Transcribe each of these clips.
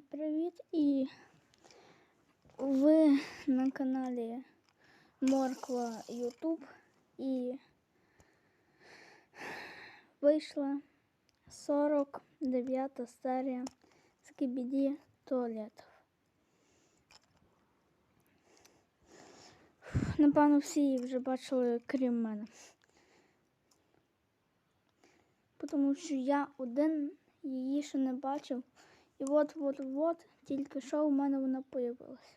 Привіт! І ви на каналі Морква Ютуб і вийшла 49 серія Скібіді туалетів. Напевно, всі її вже бачили, крім мене. Тому що я один її ще не бачив. І от-от-от тільки що у мене вона появилась.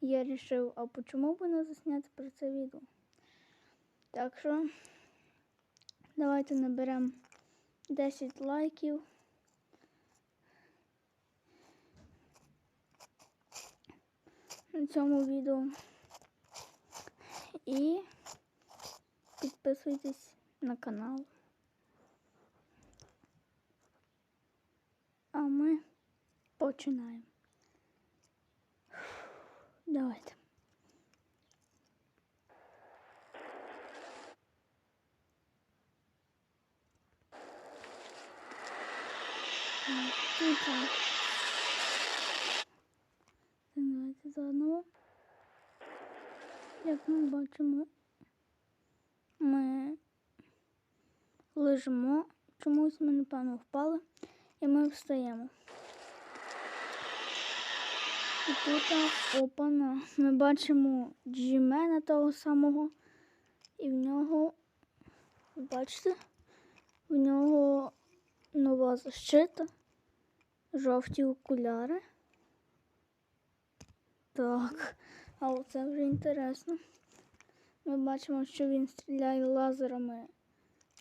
Я вирішив, а чому б не засняти про це відео? Так що давайте наберемо 10 лайків. На цьому відео. І підписуйтесь на канал. А ми починаємо. Давайте. Тут. Давайте заново. Як ми бачимо, ми лежимо, чомусь ми, напевно, впали і ми встаємо. І тут опана. Ми бачимо джімена того самого. І в нього, ви бачите, в нього нова защита, жовті окуляри. Так, а оце вже інтересно. Ми бачимо, що він стріляє лазерами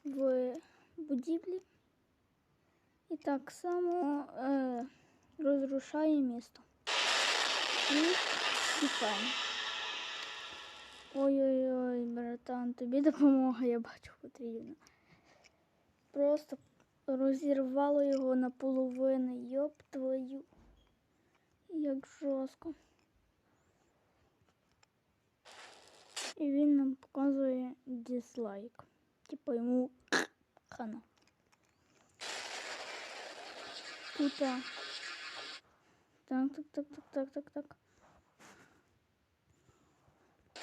в будівлі. І так само е, розрушає місто. І. Ой-ой-ой, братан, тобі допомога, я бачу, потрібна. Просто розірвало його наполовину, йоп твою. Як жорстко. І він нам показує дизлайк. Типа йому хана. Тут. Так, так, так, так, так, так, так.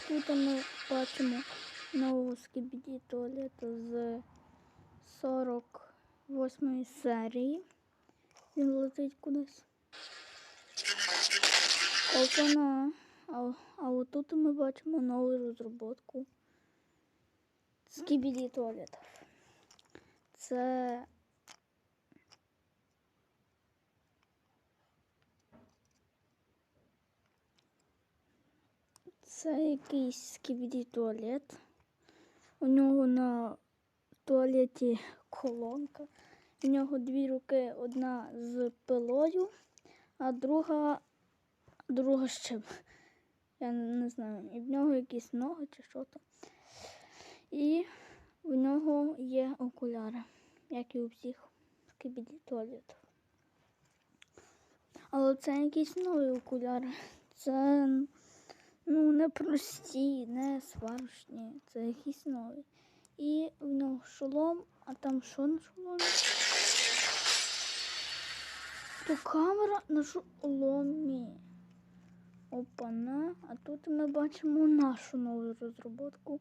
Тут ми бачимо нову скібіді туалету з 48 серії. Він летить кудись. Опана. А, а отут ми бачимо нову розробку. Скібіді туалетів. Це Це якийсь скібіді туалет. У нього на туалеті колонка. У нього дві руки, одна з пилою, а друга друга з чим. Я не знаю. І в нього якісь ноги чи що то. І в нього є окуляри, як і у всіх скібіді туалетів. Але це якісь нові окуляри. Це Ну, не прості, не сварочні, це якісь нові. І в нього шолом, а там що на шоломі? То камера на шоломі. Опана. А тут ми бачимо нашу нову розробку.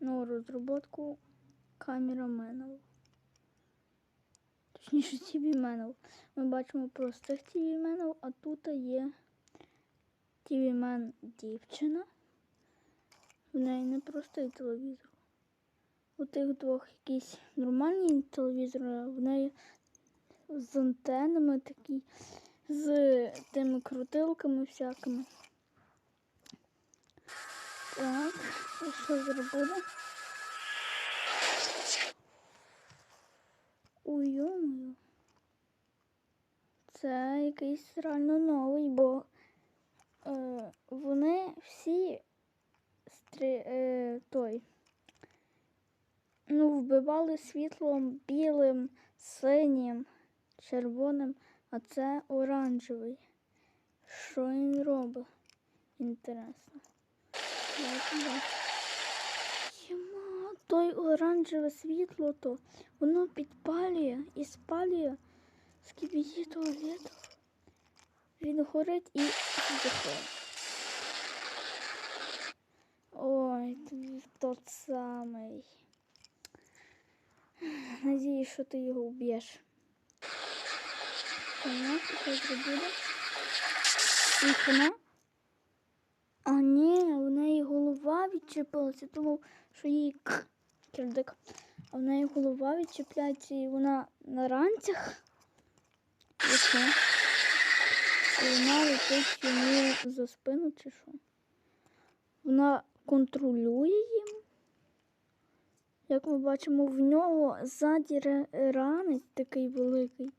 Нову розробку камераменів. Точніше, тівіменів. Ми бачимо простих тівіменів, а тут є Тівімен дівчина. В неї не простий телевізор. У тих двох якісь нормальні телевізори, в неї з антенами такі, з тими крутилками всякими. Так, що зробили? Ой-йомою. Це якийсь реально новий, бо вони всі стрі, е, той, ну, вбивали світлом білим, синім, червоним, а це оранжевий. Що він робить? Інтересно. Єма, той оранжеве світло, то воно підпалює і спалює скібіді туалету. він горить і здихає. Ой, ти тот самий. Надіюсь, що ти його вб'єш. Вона щось зробила. І вона. А ні, у неї голова відчепилася. Думав, що їй кирдик. А в неї голова відчіпляється і вона на ранцях. І все. Вона летить йому за спину чи що. Вона контролює їм. Як ми бачимо, в нього ззаді ранець такий великий.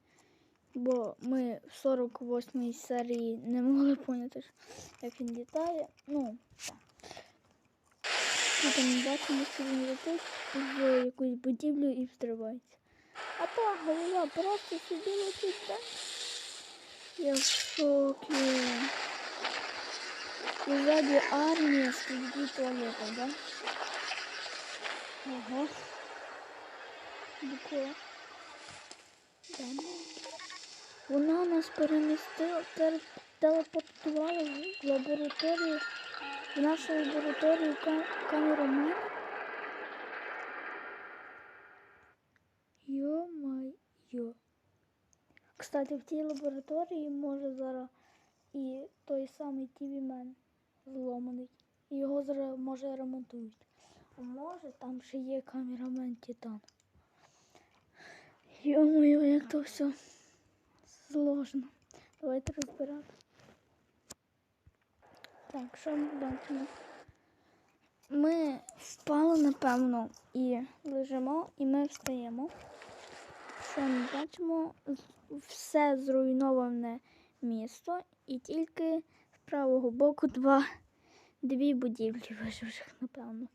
Бо ми в 48-й серії не могли поняти, як він літає. Ну, так. Тут ми бачимо, що він летить в якусь будівлю і взривається. А та голова просто собі летить, так? Я в шокі. І ззаді армія стоїть туалета, да? Ага. Буква. Да. Вона нас перемістила, тер- телепортувала в лабораторію, в нашу лабораторію ка- камеру Кстати, в тій лабораторії може зараз і той самий тівімен зломаний. Його зараз може ремонтують. А може там ще є камерамен Титан. Йо-моє, як то все сложно. Давайте розбирати. Так, що ми бачимо? Ми впали, напевно, і лежимо, і ми встаємо. Що ми бачимо? Все зруйноване місто, і тільки з правого боку два, дві будівлі виживших, напевно.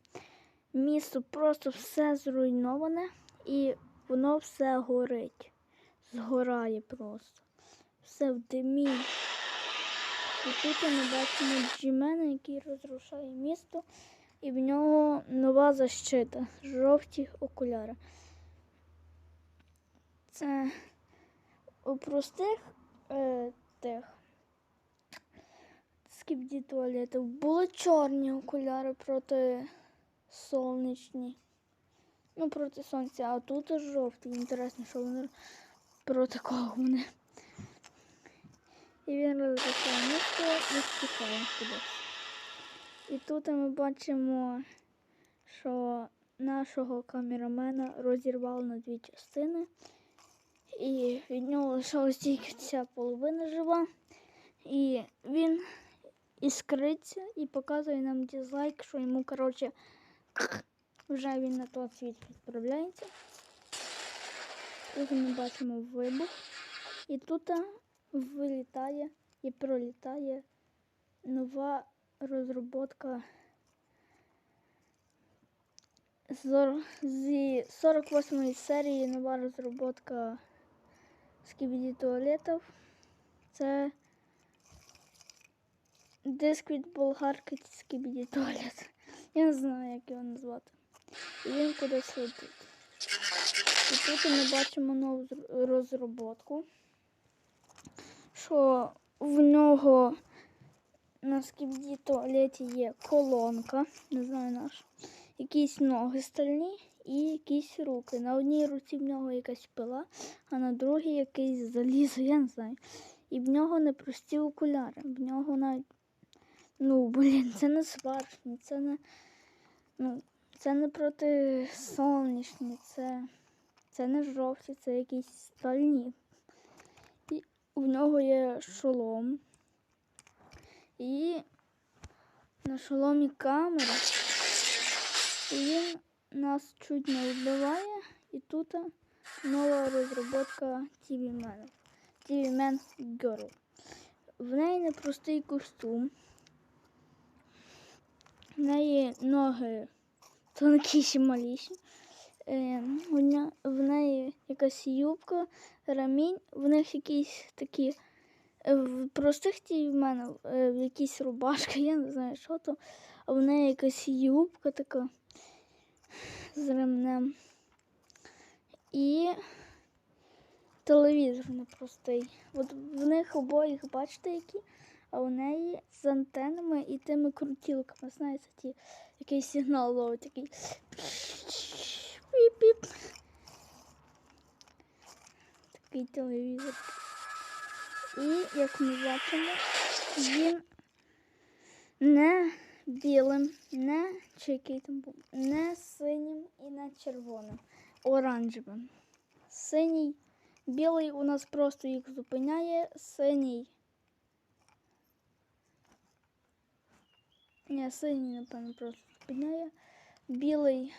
Місто просто все зруйноване і воно все горить. Згорає просто. Все в димі. І тут ми бачимо Джімена, який розрушає місто, і в нього нова защита, жовті окуляри. Це у простих е, тих скібді туалетів були чорні окуляри проти сонячні. Ну, проти сонця, а тут жовті. Інтересно, що вони проти кого вони. І він розрішає місто і стікає кудись. І тут ми бачимо, що нашого камерамена розірвало на дві частини. І від нього лишилась тільки ця половина жива. І він іскриться і показує нам дизлайк, що йому, коротше, вже він на той світ відправляється. Тут ми бачимо вибух. І тут вилітає і пролітає нова розробка з зор- зі 48 серії нова розробка скібіді туалетів. Це диск від болгарки скібіді туалет. Я не знаю, як його назвати. І він кудись летить. І тут ми бачимо нову зр- розробку, що в нього на скібді туалеті є колонка, не знаю наш, якісь ноги стальні і якісь руки. На одній руці в нього якась пила, а на другій якийсь залізо, я не знаю. І в нього непрості окуляри. В нього навіть, ну, блін, це не сварочні, це не, ну, це не протисонячні, це, це не жовті, це якісь стальні. І в нього є шолом. І на шоломі камера. І він нас чуть не вбиває. І тут нова розробка TV Man. TV Man Girl. В неї непростий костюм. В неї ноги тонкіші маліші. Е, в неї якась юбка, ремінь, в них якісь такі е, в простих ті в мене якісь рубашки, я не знаю, що то, а в неї якась юбка така з ремнем. І телевізор непростий. От в них обоїх, бачите, які? А у неї з антенами і тими крутілками. Знаєте, ті, який сигнал ловить, такий. Піп-піп. Такий телевізор. І, як ми бачимо, він не білим, не чи не синім і не червоним, оранжевим. Синій, білий у нас просто їх зупиняє, синій. Ні, синій, напевно, просто зупиняє. Білий.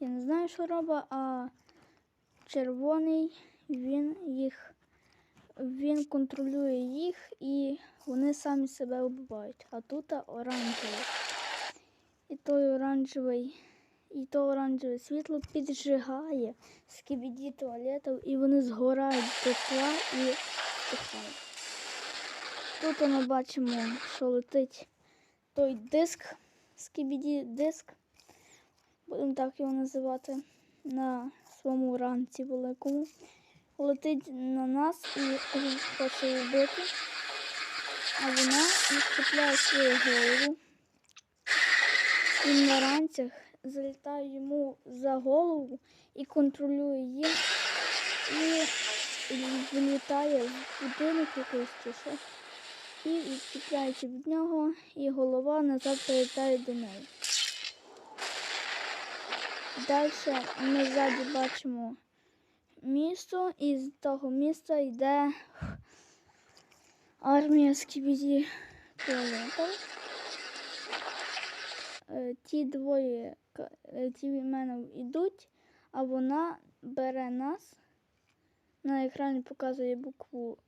Я не знаю, що робить, а червоний він їх він контролює їх і вони самі себе вбивають. А тут оранжевий. І той оранжевий, і то оранжеве світло піджигає скібіді туалетів і вони згорають тепла і стихають. Тут ми бачимо, що летить той диск, скібіді диск, будемо так його називати, на своєму ранці великому. Летить на нас і хоче вбити, а вона відчіпляє свою голову. Він на ранцях залітає йому за голову і контролює їх, і вилітає в будинок якийсь чи. І відчіпляючи від нього, і голова назад прилітає до неї. Далі ми ззаді бачимо місто, і з того міста йде армія скібіді туалетів. Е, Ті двоє е, ті мене йдуть, а вона бере нас. На екрані показує букву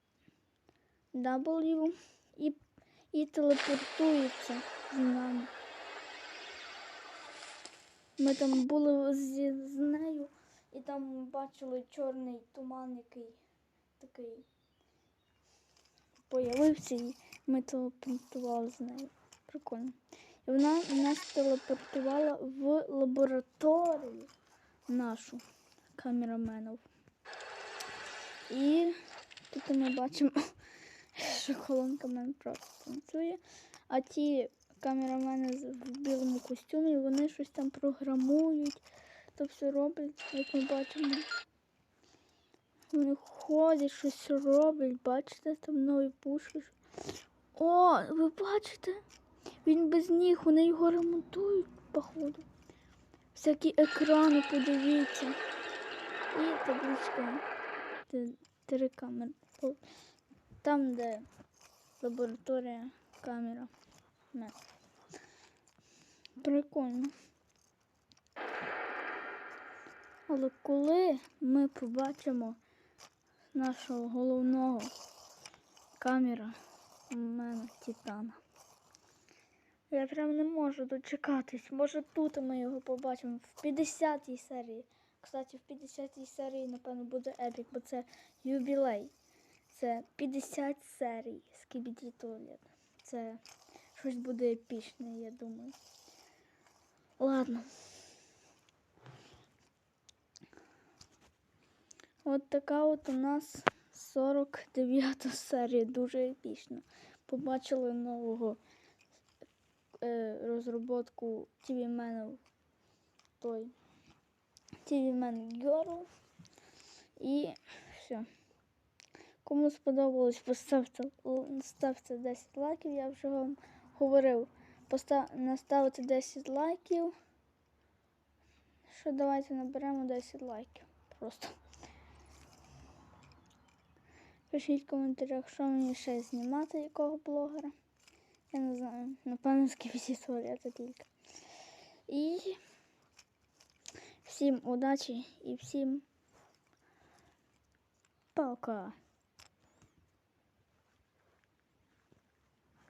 W і, і телепортується з нами. Ми там були з, з нею і там бачили чорний туман, який такий появився, і ми телепортували з нею. Прикольно. І вона нас телепортувала в лабораторію нашу камераменів. І тут ми бачимо, що колонка мене просто танцює. А ті камерамени в білому костюмі, вони щось там програмують, то все роблять, як ми бачимо. Вони ходять, щось роблять, бачите, там нові пушки. О, ви бачите? Він без ніг, вони його ремонтують, походу. Всякі екрани, подивіться. І табличка. Три камери. Там, де лабораторія, камера. Прикольно. Але коли ми побачимо нашого головного камера у мене Титана. Я прям не можу дочекатись. Може тут ми його побачимо в 50-й серії. Кстати, в 50-й серії, напевно, буде епік, бо це юбілей. Це 50 серій Скібіді Туалет. Це щось буде епічне, я думаю. Ладно. От така от у нас 49 серія, дуже епічна. Побачили нового е, розробку TV Man той TV Man Girl. І все. Кому сподобалось, поставте, ставте 10 лайків, я вже вам говорив. Постав, наставити 10 лайків. Що давайте наберемо 10 лайків. Просто. Пишіть в коментарях, що мені ще знімати, якого блогера. Я не знаю, напевно, скільки туалета тільки. І всім удачі і всім пока.